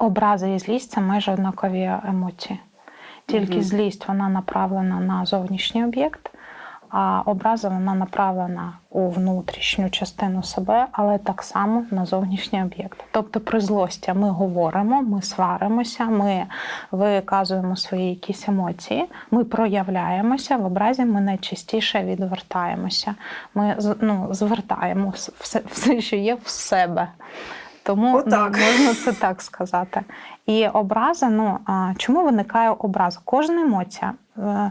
Образи і злість це майже однакові емоції. Тільки Мгм. злість вона направлена на зовнішній об'єкт, а образа вона направлена у внутрішню частину себе, але так само на зовнішній об'єкт. Тобто при злості ми говоримо, ми сваримося, ми виказуємо свої якісь емоції, ми проявляємося, в образі ми найчастіше відвертаємося. Ми ну, звертаємо все, все, що є в себе. Тому ну, Отак. можна це так сказати. І образа, ну а, чому виникає образа? Кожна емоція. е,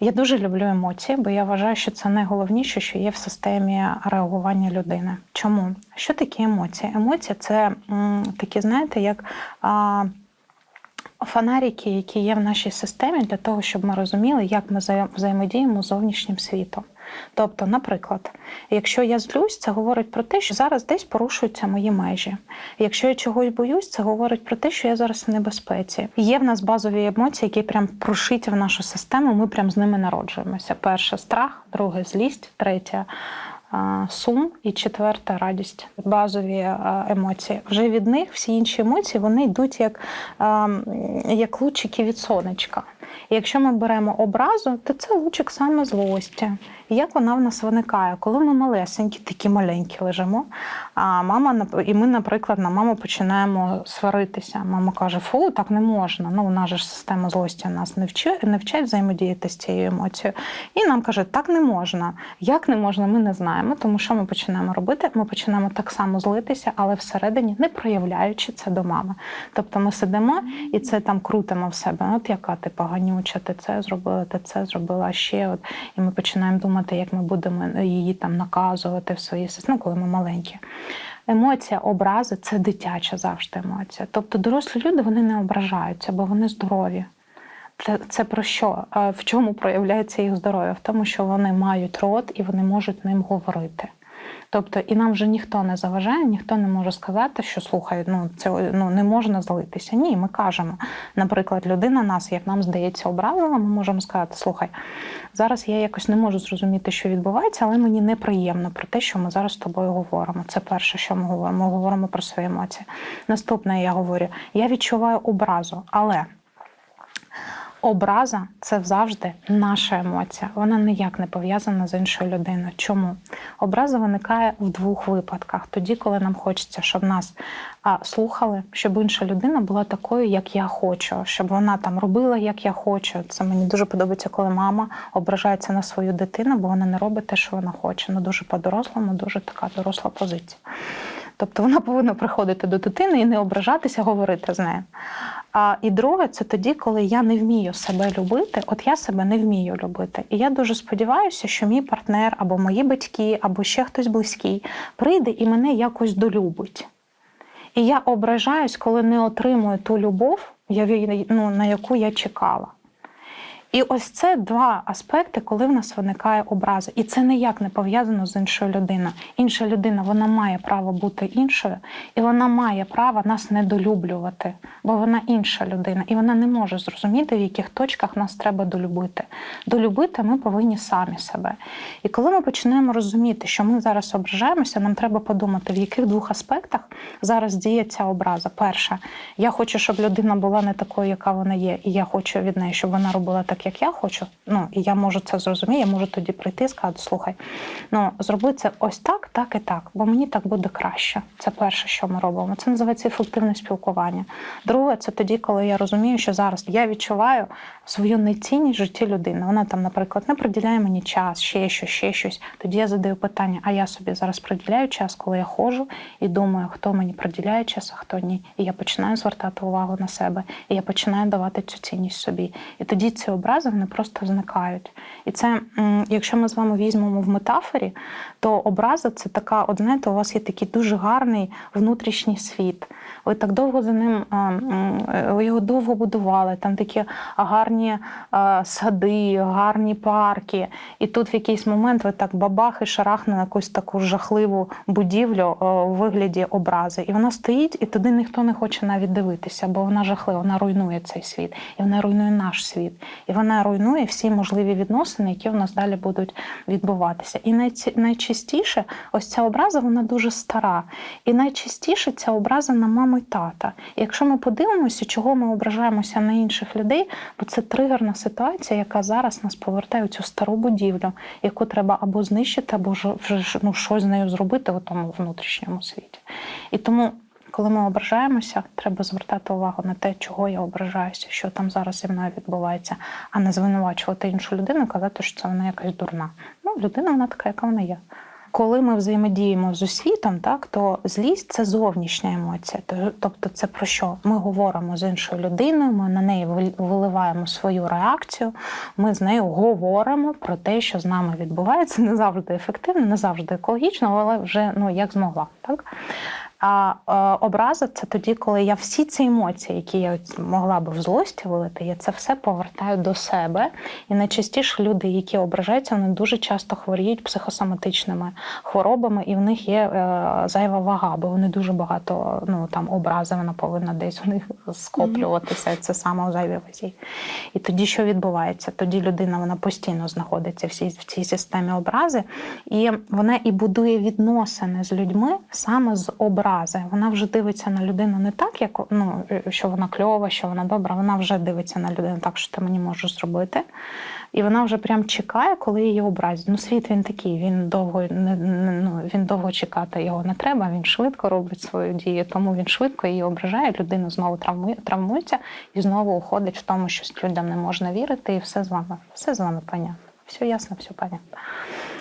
Я дуже люблю емоції, бо я вважаю, що це найголовніше, що є в системі реагування людини. Чому? Що таке емоції? Емоції це м, такі, знаєте, як. А, Фонарики, які є в нашій системі, для того, щоб ми розуміли, як ми взаєм- взаємодіємо з зовнішнім світом. Тобто, наприклад, якщо я злюсь, це говорить про те, що зараз десь порушуються мої межі. Якщо я чогось боюсь, це говорить про те, що я зараз в небезпеці. Є в нас базові емоції, які прям прошиті в нашу систему. Ми прям з ними народжуємося. Перше страх, друге злість, третє. Сум і четверта радість, базові емоції. Вже від них всі інші емоції вони йдуть як, як лучики від сонечка. І якщо ми беремо образу, то це лучик саме злості. Як вона в нас виникає? Коли ми малесенькі, такі маленькі лежимо, а мама і ми, наприклад, на маму починаємо сваритися. Мама каже: Фу, так не можна. Ну, у нас же ж система злості нас не вчить, не вчать взаємодіяти з цією емоцією. І нам каже, так не можна. Як не можна, ми не знаємо. Тому що ми починаємо робити? Ми починаємо так само злитися, але всередині не проявляючи це до мами. Тобто ми сидимо і це там крутимо в себе. От яка ти поганюча, ти це зробила, ти це зробила ще. От і ми починаємо думати, як ми будемо її там наказувати в своїй ну, коли ми маленькі. Емоція, образи це дитяча завжди емоція. Тобто дорослі люди вони не ображаються, бо вони здорові. Це, це про що? В чому проявляється їх здоров'я? В тому, що вони мають рот і вони можуть ним говорити. Тобто, і нам вже ніхто не заважає, ніхто не може сказати, що слухай, ну це ну не можна злитися. Ні, ми кажемо. Наприклад, людина нас, як нам здається, образила, ми можемо сказати: слухай, зараз я якось не можу зрозуміти, що відбувається, але мені неприємно про те, що ми зараз з тобою говоримо. Це перше, що ми говоримо. Ми говоримо про свої емоції. Наступне, я говорю: я відчуваю образу, але. Образа це завжди наша емоція. Вона ніяк не пов'язана з іншою людиною. Чому? Образа виникає в двох випадках: тоді, коли нам хочеться, щоб нас а, слухали, щоб інша людина була такою, як я хочу, щоб вона там робила, як я хочу. Це мені дуже подобається, коли мама ображається на свою дитину, бо вона не робить те, що вона хоче. Ну дуже по-дорослому, дуже така доросла позиція. Тобто вона повинна приходити до дитини і не ображатися, говорити з нею. А і друге, це тоді, коли я не вмію себе любити. От я себе не вмію любити. І я дуже сподіваюся, що мій партнер або мої батьки, або ще хтось близький прийде і мене якось долюбить. І я ображаюсь, коли не отримую ту любов, я- ну, на яку я чекала. І ось це два аспекти, коли в нас виникає образа. І це ніяк не пов'язано з іншою людиною. Інша людина вона має право бути іншою, і вона має право нас недолюблювати, бо вона інша людина, і вона не може зрозуміти, в яких точках нас треба долюбити. Долюбити ми повинні самі себе. І коли ми починаємо розуміти, що ми зараз ображаємося, нам треба подумати, в яких двох аспектах зараз діє ця образа. Перше, я хочу, щоб людина була не такою, яка вона є, і я хочу від неї, щоб вона робила так, як я хочу. Ну і я можу це зрозуміти. Я можу тоді прийти і сказати: слухай, ну зроби це ось так, так і так, бо мені так буде краще. Це перше, що ми робимо. Це називається ефективне спілкування. Друге, це тоді, коли я розумію, що зараз я відчуваю свою нецінність в житті людини. Вона там, наприклад, не приділяє мені час, ще щось, ще щось. Тоді я задаю питання: а я собі зараз приділяю час, коли я ходжу і думаю, хто мені приділяє час, а хто ні. І я починаю звертати увагу на себе, і я починаю давати цю цінність собі. І тоді ці образи вони просто зникають. І це, якщо ми з вами візьмемо в метафорі, то образа це така, от знаєте, у вас є такий дуже гарний внутрішній світ. Ви так довго за ним е, ви його довго будували. Там такі гарні сади, гарні парки. І тут в якийсь момент ви так бабах і шарахне на якусь таку жахливу будівлю у вигляді образи. І вона стоїть, і туди ніхто не хоче навіть дивитися, бо вона жахлива, вона руйнує цей світ, і вона руйнує наш світ. І вона руйнує всі можливі відносини, які у нас далі будуть відбуватися. І найчастіше ось ця образа вона дуже стара. І найчастіше ця образа на маму й тата. І якщо ми подивимося, чого ми ображаємося на інших людей, бо це тригерна ситуація, яка зараз нас повертає у цю стару будівлю, яку треба або знищити, або ну, щось з нею зробити у тому внутрішньому світі. І тому. Коли ми ображаємося, треба звертати увагу на те, чого я ображаюся, що там зараз зі мною відбувається, а не звинувачувати іншу людину і казати, що це вона якась дурна. Ну, людина вона така, яка вона є. Коли ми взаємодіємо з освітом, так то злість це зовнішня емоція. Тобто, це про що? Ми говоримо з іншою людиною, ми на неї вил- виливаємо свою реакцію. Ми з нею говоримо про те, що з нами відбувається. Не завжди ефективно, не завжди екологічно, але вже ну як змогла. Так а е, образа це тоді, коли я всі ці емоції, які я могла би в злості вилити, я це все повертаю до себе. І найчастіше люди, які ображаються, вони дуже часто хворіють психосоматичними хворобами, і в них є е, зайва вага, бо вони дуже багато ну там образи, вона повинна десь у них скоплюватися. і Це саме у зайвій вазі. І тоді що відбувається? Тоді людина вона постійно знаходиться в цій, в цій системі образи, і вона і будує відносини з людьми саме з образи. Вона вже дивиться на людину не так, як ну, що вона кльова, що вона добра. Вона вже дивиться на людину так, що ти мені можеш зробити. І вона вже прям чекає, коли її образять. Ну, світ він такий, він довго не, ну, він довго чекати його не треба. Він швидко робить свою дію, тому він швидко її ображає. Людина знову травмує, травмується і знову уходить в тому, що людям не можна вірити, і все з вами, все з вами понятно. Все ясно, все понятно.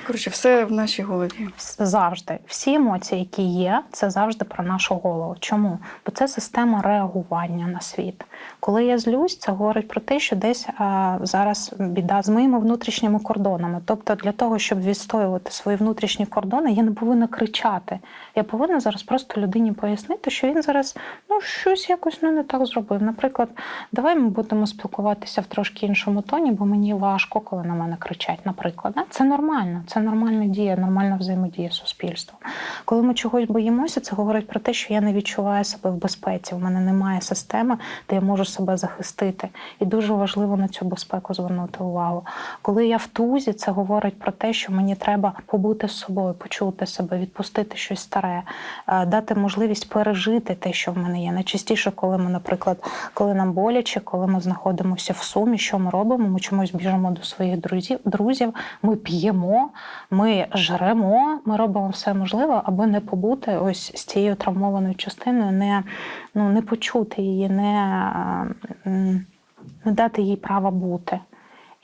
Коротше, все в нашій голові. Завжди всі емоції, які є, це завжди про нашу голову. Чому? Бо це система реагування на світ. Коли я злюсь, це говорить про те, що десь а, зараз біда з моїми внутрішніми кордонами. Тобто, для того, щоб відстоювати свої внутрішні кордони, я не повинна кричати. Я повинна зараз просто людині пояснити, що він зараз ну щось якось ну, не так зробив. Наприклад, давай ми будемо спілкуватися в трошки іншому тоні, бо мені важко, коли на мене кричать. Наприклад, це нормально, нормальна дія, нормальна взаємодія з суспільством. Коли ми чогось боїмося, це говорить про те, що я не відчуваю себе в безпеці. У мене немає системи, де я можу себе захистити. І дуже важливо на цю безпеку звернути увагу. Коли я в тузі, це говорить про те, що мені треба побути з собою, почути себе, відпустити щось старе, е, дати можливість пережити те, що в мене є. Найчастіше, коли ми, наприклад, коли нам боляче, коли ми знаходимося в сумі, що ми робимо? Ми чомусь біжимо до своїх друзів, друзів, ми п'ємо, ми жремо, ми робимо все можливе, аби не побути ось з цією травмованою частиною, не, ну, не почути її, не, е, не дати їй права бути.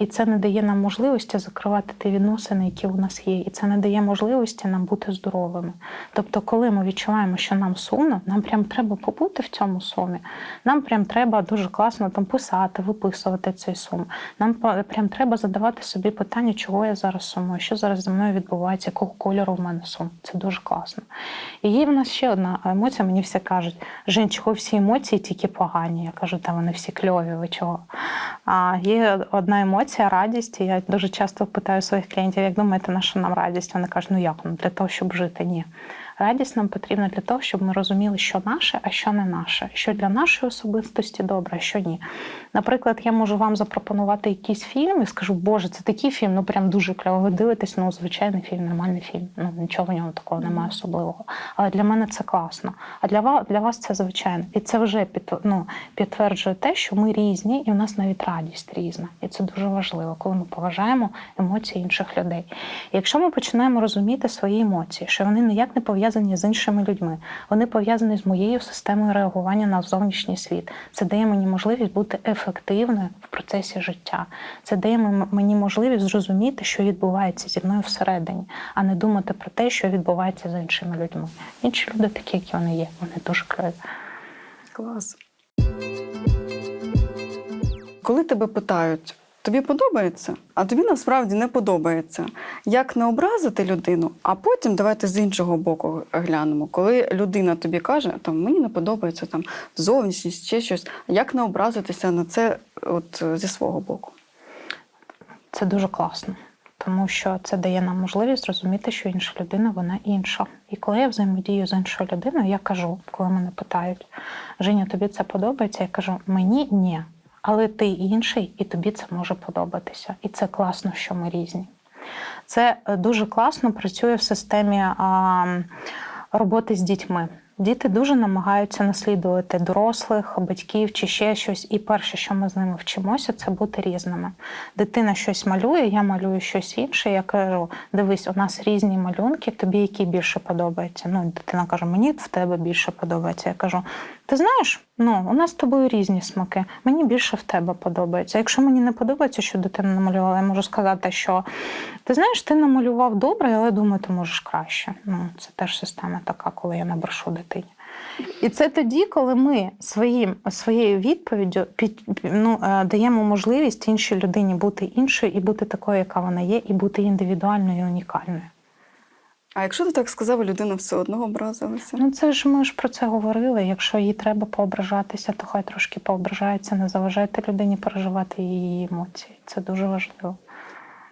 І це не дає нам можливості закривати ті відносини, які у нас є. І це не дає можливості нам бути здоровими. Тобто, коли ми відчуваємо, що нам сумно, нам прям треба побути в цьому сумі. Нам прям треба дуже класно там писати, виписувати цей сум. Нам прям треба задавати собі питання, чого я зараз сумую, що зараз зі мною відбувається, якого кольору в мене сум. Це дуже класно. І є в нас ще одна емоція. Мені всі кажуть, Жень, чого всі емоції тільки погані. Я кажу, та вони всі кльові, ви чого? А є одна емоція радість. І я дуже часто питаю своїх клієнтів, як думаєте, на що нам радість? Вони кажуть, ну як ну для того, щоб жити? Ні. Радість нам потрібна для того, щоб ми розуміли, що наше, а що не наше, що для нашої особистості добре, а що ні. Наприклад, я можу вам запропонувати якийсь фільм і скажу, Боже, це такий фільм, ну прям дуже кльово. Ви дивитесь, ну звичайний фільм, нормальний фільм. Ну нічого в ньому такого немає особливого. Але для мене це класно. А для вас для вас це звичайно. І це вже під, ну, підтверджує те, що ми різні, і у нас навіть радість різна. І це дуже важливо, коли ми поважаємо емоції інших людей. І якщо ми починаємо розуміти свої емоції, що вони ніяк не пов'язані з іншими людьми, вони пов'язані з моєю системою реагування на зовнішній світ. Це дає мені можливість бути ефективною в процесі життя. Це дає мені можливість зрозуміти, що відбувається зі мною всередині, а не думати про те, що відбувається з іншими людьми. Інші люди такі, які вони є, вони дуже кльові. Клас. Коли тебе питають, тобі подобається, а тобі насправді не подобається. Як не образити людину, а потім давайте з іншого боку глянемо. Коли людина тобі каже, там мені не подобається там зовнішність чи щось, як не образитися на це от зі свого боку? Це дуже класно, тому що це дає нам можливість зрозуміти, що інша людина вона інша. І коли я взаємодію з іншою людиною, я кажу, коли мене питають, Женя, тобі це подобається? Я кажу, мені ні. Але ти інший, і тобі це може подобатися. І це класно, що ми різні. Це е, дуже класно працює в системі а, роботи з дітьми. Діти дуже намагаються наслідувати дорослих, батьків чи ще щось. І перше, що ми з ними вчимося, це бути різними. Дитина щось малює, я малюю щось інше. Я кажу: дивись, у нас різні малюнки, тобі який більше подобається. Ну, дитина каже, мені в тебе більше подобається. Я кажу: ти знаєш, ну у нас з тобою різні смаки. Мені більше в тебе подобається. Якщо мені не подобається, що дитина намалювала, я можу сказати, що ти знаєш, ти намалював добре, але думаю, ти можеш краще. Ну, це теж система така, коли я набрешу дитині. І це тоді, коли ми своїм, своєю відповіддю під, ну, е, даємо можливість іншій людині бути іншою і бути такою, яка вона є, і бути індивідуальною і унікальною. А якщо ти так сказав, людина все одно образилася. Ну це ж ми ж про це говорили. Якщо їй треба поображатися, то хай трошки поображається, не заважайте людині переживати її емоції. Це дуже важливо.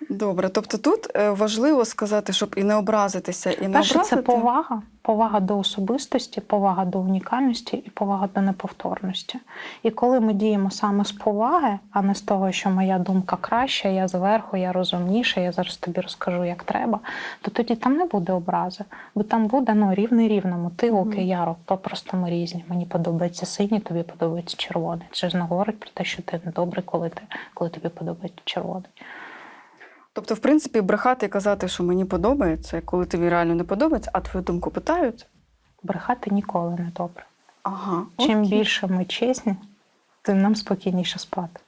Добре, тобто тут е, важливо сказати, щоб і не образитися, і не Перше, образити. це повага, повага до особистості, повага до унікальності і повага до неповторності. І коли ми діємо саме з поваги, а не з того, що моя думка краща, я зверху, я розумніша, я зараз тобі розкажу, як треба, то тоді там не буде образи, бо там буде ну, рівний рівному. Ти окей, я рок, просто ми різні. Мені подобається синій, тобі подобається червоний. Це ж не говорить про те, що ти не добрий, коли ти коли тобі подобається червоний. Тобто, в принципі, брехати і казати, що мені подобається, коли тобі реально не подобається, а твою думку питають. Брехати ніколи не добре. Ага. Чим окей. більше ми чесні, тим нам спокійніше спати.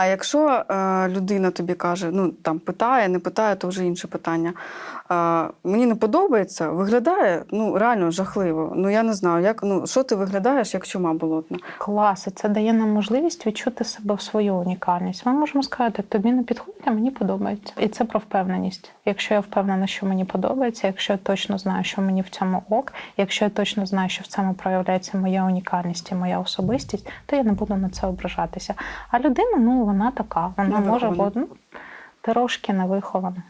А якщо е, людина тобі каже, ну там питає, не питає, то вже інше питання. Е, мені не подобається, виглядає ну реально жахливо. Ну я не знаю, як ну що ти виглядаєш, як чума болотна. Клас, і це дає нам можливість відчути себе в свою унікальність. Ми можемо сказати, тобі не підходить, а мені подобається. І це про впевненість. Якщо я впевнена, що мені подобається, якщо я точно знаю, що мені в цьому ок, якщо я точно знаю, що в цьому проявляється моя унікальність і моя особистість, то я не буду на це ображатися. А людина, ну вона така, вона може бути ну, трошки невихована.